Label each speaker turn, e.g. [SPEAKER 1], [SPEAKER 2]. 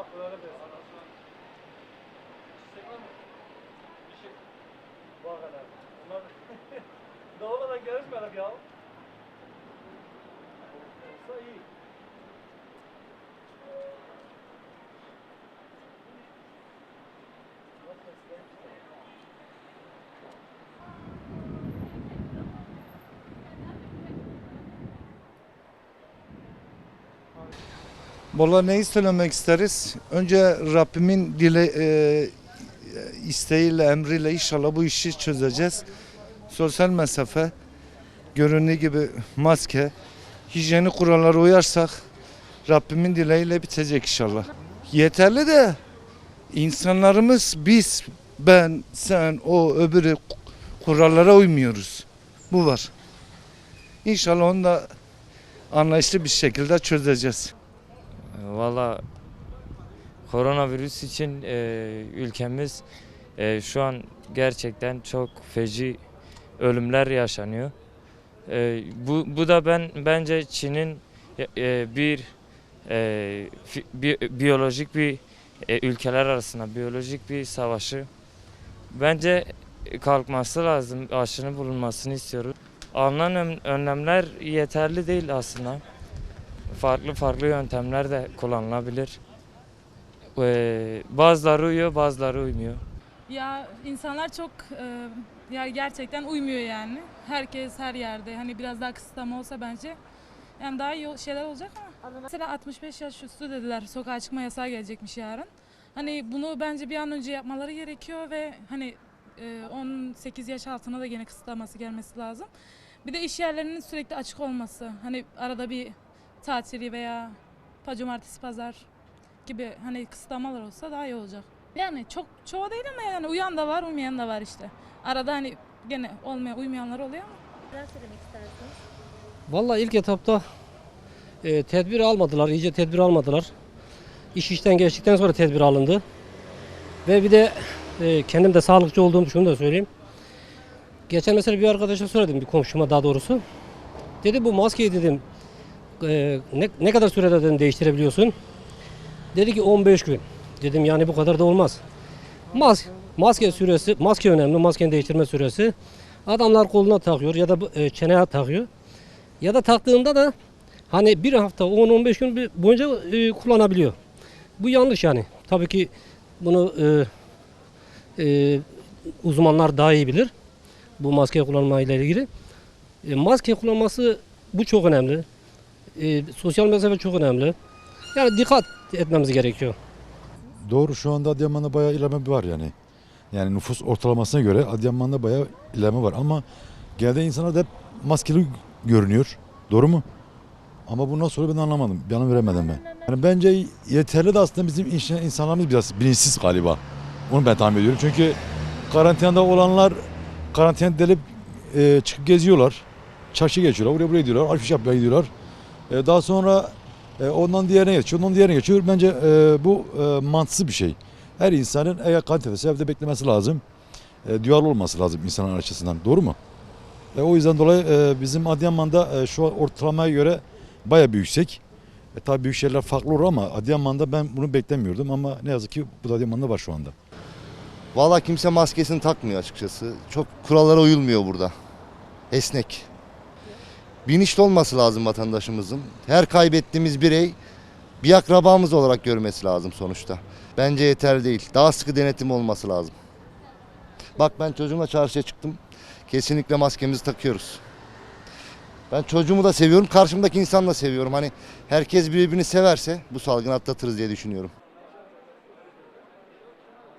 [SPEAKER 1] Allah kolaylık versin. Bak hele. Bunlar daha olarak görüşmedik ya. Olsa iyi.
[SPEAKER 2] Valla neyi söylemek isteriz? Önce Rabbimin dile, e, isteğiyle, emriyle inşallah bu işi çözeceğiz. Sosyal mesafe, göründüğü gibi maske, hijyenik kurallara uyarsak Rabbimin dileğiyle bitecek inşallah. Yeterli de insanlarımız biz, ben, sen, o, öbürü kurallara uymuyoruz. Bu var. İnşallah onu da anlayışlı bir şekilde çözeceğiz.
[SPEAKER 3] Valla koronavirüs için e, ülkemiz e, şu an gerçekten çok feci ölümler yaşanıyor. E, bu, bu da ben bence Çin'in e, e, bir e, bi- biyolojik bir e, ülkeler arasında biyolojik bir savaşı. Bence kalkması lazım. Aşının bulunmasını istiyoruz. Alınan ön- önlemler yeterli değil aslında farklı farklı yöntemler de kullanılabilir. Ee, bazıları uyuyor, bazıları uymuyor.
[SPEAKER 4] Ya insanlar çok e, ya gerçekten uymuyor yani. Herkes her yerde. Hani biraz daha kısıtlama olsa bence yani daha iyi şeyler olacak ama. Mesela 65 yaş üstü dediler. Sokağa çıkma yasağı gelecekmiş yarın. Hani bunu bence bir an önce yapmaları gerekiyor ve hani e, 18 yaş altına da gene kısıtlaması gelmesi lazım. Bir de iş yerlerinin sürekli açık olması. Hani arada bir tatili veya cumartesi pazar gibi hani kısıtlamalar olsa daha iyi olacak. Yani çok çoğu değil ama yani uyan da var, uymayan da var işte. Arada hani gene olmayan, uymayanlar oluyor ama.
[SPEAKER 5] Neler söylemek istersiniz?
[SPEAKER 6] Vallahi ilk etapta e, tedbir almadılar, iyice tedbir almadılar. İş işten geçtikten sonra tedbir alındı. Ve bir de e, kendim de sağlıkçı olduğum şunu da söyleyeyim. Geçen mesela bir arkadaşa söyledim, bir komşuma daha doğrusu. Dedi bu maskeyi dedim, e, ne, ne kadar sürede dedim değiştirebiliyorsun? Dedi ki 15 gün. Dedim yani bu kadar da olmaz. Mas maske süresi, maske önemli, maskenin değiştirme süresi. Adamlar koluna takıyor ya da e, çeneye takıyor. Ya da taktığında da hani bir hafta 10-15 gün boyunca e, kullanabiliyor. Bu yanlış yani. Tabii ki bunu e, e, uzmanlar daha iyi bilir. Bu maske kullanmayla ilgili. E, maske kullanması bu çok önemli. E, sosyal mesafe çok önemli. Yani dikkat etmemiz gerekiyor.
[SPEAKER 7] Doğru şu anda Adıyaman'da bayağı ilerleme var yani. Yani nüfus ortalamasına göre Adıyaman'da bayağı ilerleme var ama genelde insanlar da hep maskeli görünüyor. Doğru mu? Ama bu nasıl ben anlamadım. Bir anlam veremedim ben. Yani bence yeterli de aslında bizim insanlarımız biraz bilinçsiz galiba. Onu ben tahmin ediyorum. Çünkü karantinada olanlar karantina delip e, çıkıp geziyorlar. Çarşı geçiyorlar. Oraya buraya gidiyorlar. Alfiş yapmaya gidiyorlar. E, daha sonra e, ondan diğerine geçiyor. Ondan diğerine geçiyor. Bence e, bu e, mantıksız bir şey. Her insanın eğer kalitesi evde beklemesi lazım. E, duyarlı olması lazım insanın açısından. Doğru mu? E, o yüzden dolayı e, bizim Adıyaman'da e, şu an ortalamaya göre baya bir yüksek. E, tabii büyük şehirler farklı olur ama Adıyaman'da ben bunu beklemiyordum ama ne yazık ki bu da Adıyaman'da var şu anda.
[SPEAKER 8] Valla kimse maskesini takmıyor açıkçası. Çok kurallara uyulmuyor burada. Esnek. Bilinçli olması lazım vatandaşımızın. Her kaybettiğimiz birey bir akrabamız olarak görmesi lazım sonuçta. Bence yeterli değil. Daha sıkı denetim olması lazım. Bak ben çocuğumla çarşıya çıktım. Kesinlikle maskemizi takıyoruz. Ben çocuğumu da seviyorum, karşımdaki insanı da seviyorum. Hani herkes birbirini severse bu salgını atlatırız diye düşünüyorum.